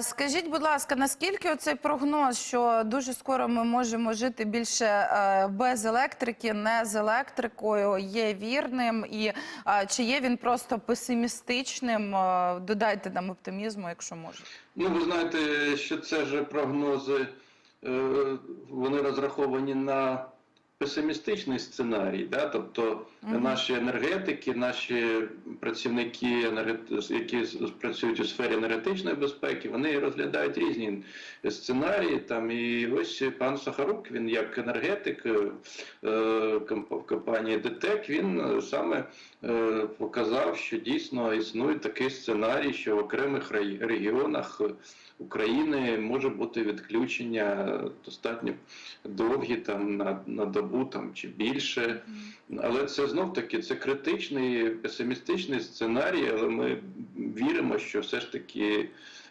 Скажіть, будь ласка, наскільки оцей прогноз, що дуже скоро ми можемо жити більше е, без електрики, не з електрикою, є вірним? І е, чи є він просто песимістичним? Е, Додайте нам оптимізму, якщо можете. Ну, ви знаєте, що це ж прогнози, вони розраховані на песимістичний сценарій, да? тобто Мгм. наші енергетики, наші працівники, енерге- які працюють у сфері енергетичної безпеки, вони розглядають різні сценарії. Там і ось пан Сахарук, він як енергетик е, в компанії ДТЕК, він саме е, показав, що дійсно існує такий сценарій, що в окремих регіонах України може бути відключення достатньо довгі, там на, на добу там чи більше. Але це знов таки це критичний песимістичний сценарій, але ми віримо, що все ж таки.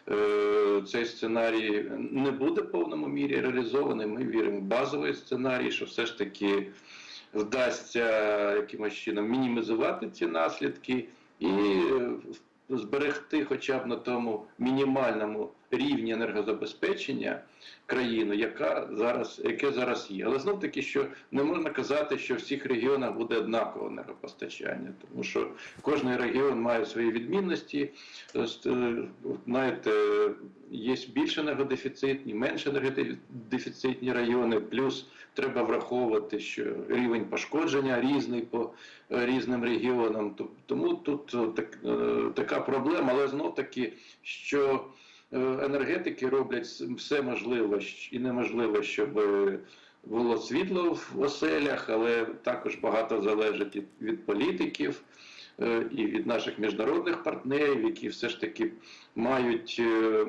е, Цей сценарій не буде в повному мірі реалізований. Ми віримо в базовий сценарій, що все ж таки вдасться якимось чином мінімізувати ці наслідки і е, зберегти хоча б на тому мінімальному рівні енергозабезпечення країну, яка зараз, яке зараз є. Але знов таки, що не можна казати, що в всіх регіонах буде однакове енергопостачання, тому що кожен регіон має свої відмінності. Е, Знаєте, є більш енергодефіцитні, менш енергодефіцитні райони, плюс треба враховувати, що рівень пошкодження різний по е, різним регіонам. Тому тут е, так, така проблема, але знов таки, що енергетики роблять все можливе і неможливе, щоб е, було світло в оселях, але також багато залежить від, політиків. е, І від наших міжнародних партнерів, які все ж таки мають е,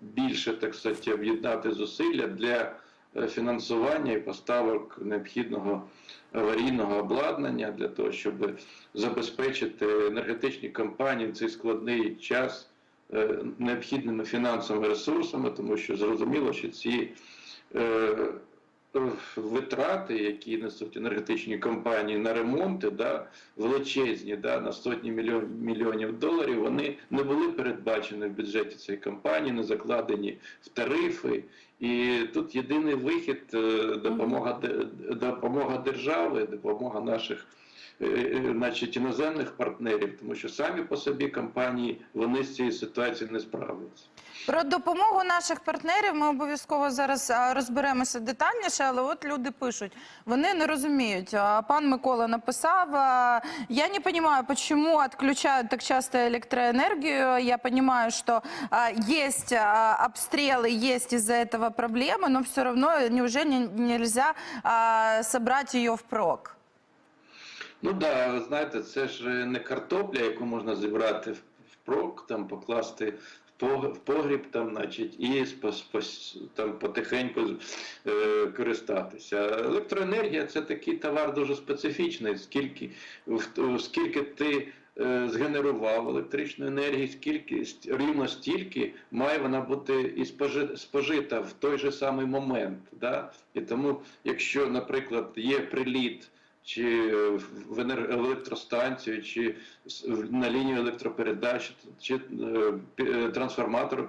більше так сказати, об'єднати зусилля для е, фінансування і поставок необхідного аварійного обладнання для того, щоб забезпечити енергетичні компанії в цей складний час е, необхідними фінансовими ресурсами, тому що зрозуміло, що ці е, витрати, які несуть енергетичні компанії на ремонти, да, величезні, да, на сотні мільйонів доларів, вони не були передбачені в бюджеті цієї компанії, не закладені в тарифи. І тут єдиний вихід е, допомога, допомога держави, допомога наших. е, е, Значить, іноземних партнерів, тому що самі по собі компанії вони з цією ситуацією не справляться. Про допомогу наших партнерів ми обов'язково зараз а, розберемося детальніше, але от люди пишуть, вони не розуміють. А, Пан Микола написав, а, я не понимаю, почему отключают так часто электроэнергию. Я понимаю, что а, есть а, обстрелы, есть из-за этого проблемы, но все равно неужели нельзя а, собрать ее впрок? Ну да, знаєте, це ж не картопля, яку можна зібрати в- впрок, там покласти в погріб, там, значить, і там потихеньку е, користатися. Електроенергія це такий товар дуже специфічний, скільки, скільки ти. е, Згенерував електричну енергію, скільки рівно стільки має вона бути і спожи- спожита в той же самий момент. Да? І тому, якщо, наприклад, є приліт чи в електростанцію, чи на лінію електропередач, чи е, е,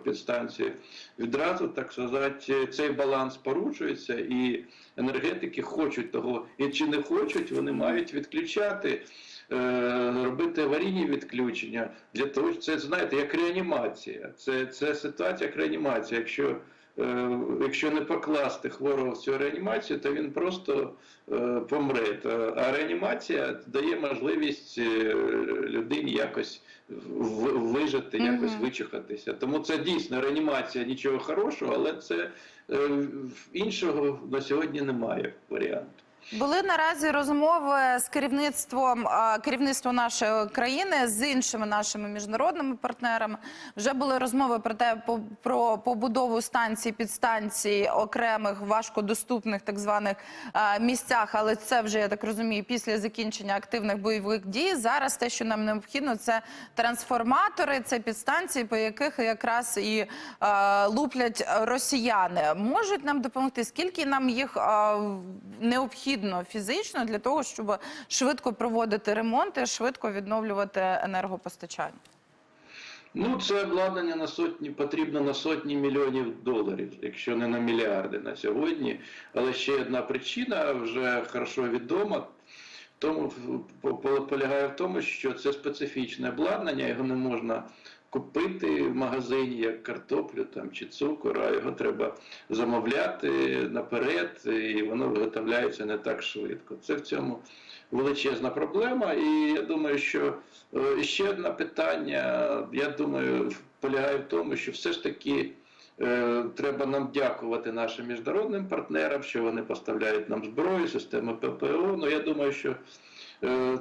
підстанції, відразу так сказати, цей баланс порушується, і енергетики хочуть того, і чи не хочуть, вони мають відключати. е, Робити аварійні відключення для того, що це знаєте, як реанімація. Це, це ситуація як реанімація. Якщо якщо не покласти хворого в цю реанімацію, то він просто е, помре. А реанімація дає можливість е, людині якось вижити, якось вичухатися. Тому це дійсно реанімація нічого хорошого, але це е, іншого на сьогодні немає варіанту. Були наразі розмови з керівництвом а, керівництва нашої країни з іншими нашими міжнародними партнерами. Вже були розмови про те, про побудову станцій, підстанцій окремих важкодоступних так званих місцях. Але це вже я так розумію, після закінчення активних бойових дій. Зараз те, що нам необхідно, це трансформатори, це підстанції, по яких якраз і луплять росіяни. Можуть нам допомогти? Скільки нам їх а, необхідно фізично для того, щоб швидко проводити ремонти, швидко відновлювати енергопостачання? Ну, це обладнання на сотні потрібно на сотні мільйонів доларів, якщо не на мільярди на сьогодні. Але ще одна причина вже хорошо відома. Тому по- по- полягає в тому, що це специфічне обладнання, його не можна купити в магазині як картоплю там чи цукор, а його треба замовляти наперед, і воно виготовляється не так швидко. Це в цьому величезна проблема. І я думаю, що е, ще одне питання, я думаю, полягає в тому, що все ж таки. Е, Треба нам дякувати нашим міжнародним партнерам, що вони поставляють нам зброю, системи ППО. Ну я думаю, що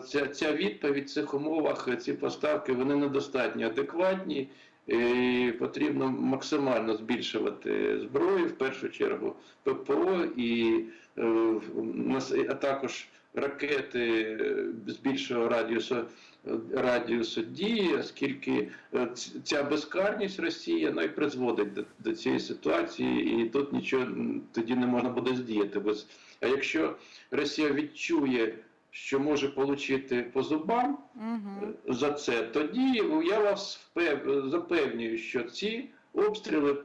ця, ця відповідь в цих умовах, ці поставки, вони недостатньо адекватні. І потрібно максимально збільшувати зброю, в першу чергу ППО і е, а також ракети е, з більшого радіусу радіусу дії, оскільки е, ця безкарність Росії ну, і призводить до, до цієї ситуації, і тут нічого тоді не можна буде здіяти. А якщо Росія відчує, що може отримати по зубам Угу. за це, тоді я вас впев- запевнюю, що ці обстріли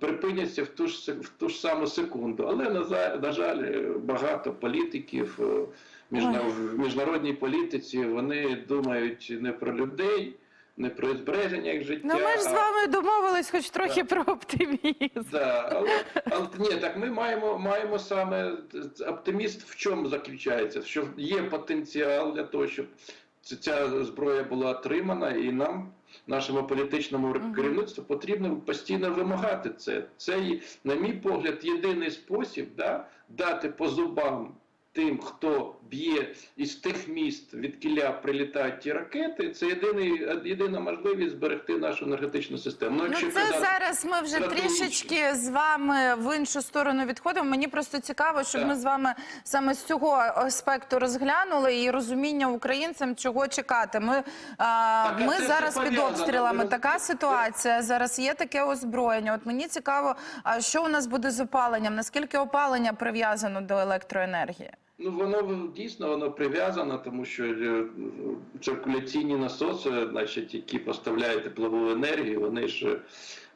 припиняться в ту ж в ту ж саму секунду. Але на, за- на жаль, е, багато політиків е, міжна- в міжнародній політиці вони думають не про людей, не про збереження їх життя. Ну ми ж з вами домовились, хоч трохи про оптимізм. Да, але, але ні, так ми маємо, маємо саме оптиміст в чому заключається, що є потенціал для того, щоб ця зброя була отримана, і нам, нашому політичному керівництву, потрібно постійно вимагати це. Це, на мій погляд, єдиний спосіб да, дати по зубам тим, хто б'є із тих міст, від кіля прилітають ті ракети. Це єдиний, єдина можливість зберегти нашу енергетичну систему. Ну, якщо це казати- зараз ми вже трішечки з вами в іншу сторону відходимо. Мені просто цікаво, щоб Так. ми з вами саме з цього аспекту розглянули і розуміння українцям, чого чекати. Ми, а, а ми зараз під обстрілами. Така ситуація. Зараз є таке озброєння. От мені цікаво, а що у нас буде з опаленням? Наскільки опалення прив'язано до електроенергії? Ну, воно дійсно воно прив'язано, тому що е, циркуляційні насоси, значить, які поставляють теплову енергію, вони ж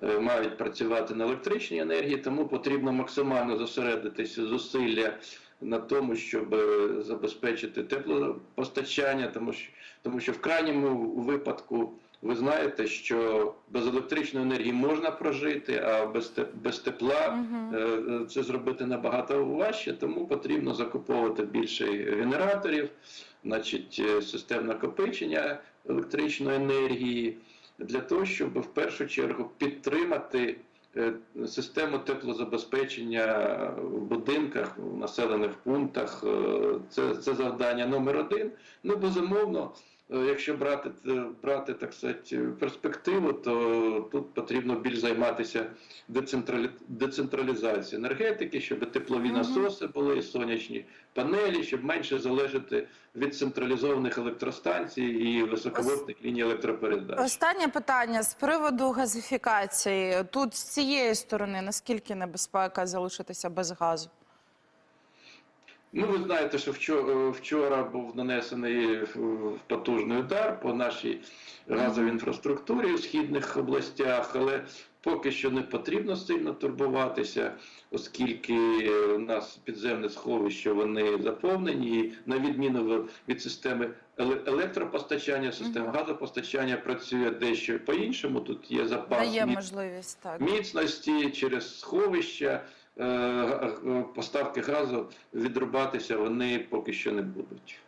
е, мають працювати на електричній енергії, тому потрібно максимально зосередитися зусилля на тому, щоб е, забезпечити теплопостачання, тому що, тому що в крайньому випадку. Ви знаєте, що без електричної енергії можна прожити, а без, без тепла е, це зробити набагато важче, тому потрібно закуповувати більше генераторів, значить, е, систем накопичення електричної енергії для того, щоб в першу чергу підтримати систему теплозабезпечення в будинках, в населених пунктах. Це, це завдання номер один. Ну, безумовно. Е, Якщо брати, е, брати так сказати, перспективу, то тут потрібно більш займатися децентралі... децентралізацією енергетики, щоб теплові насоси були, і сонячні панелі, щоб менше залежати від централізованих електростанцій і високовольтних ліній електропередач. Останнє питання з приводу газифікації. Тут з цієї сторони наскільки небезпека залишитися без газу? Ну, ви знаєте, що вчора, вчора був нанесений е, потужний удар по нашій газовій інфраструктурі у східних областях, але поки що не потрібно сильно турбуватися, оскільки е, у нас підземне сховище вони заповнені, і на відміну від системи електропостачання, система газопостачання працює дещо по-іншому. Тут є запас Дає міц- можливість так. міцності через сховища. Е, Поставки газу відрубатися вони поки що не будуть.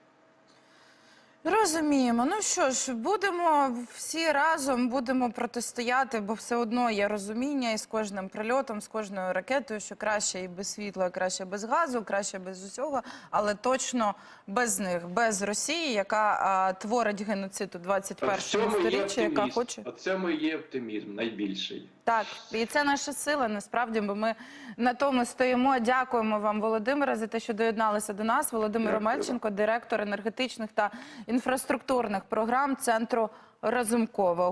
Розуміємо. Ну що ж, будемо всі разом будемо протистояти, бо все одно є розуміння і з кожним прильотом, з кожною ракетою, що краще і без світла, і краще без газу, краще без усього, але точно без них, без Росії, яка а, творить геноцид у От 21 в сторіччі, яка хоче. От цьому є оптимізм найбільший. Так, і це наша сила. Насправді, бо ми на тому стоїмо. Дякуємо вам, Володимире, за те, що доєдналися до нас. Володимир Дякую. Омельченко, директор енергетичних та інфраструктурних програм центру Разумкова.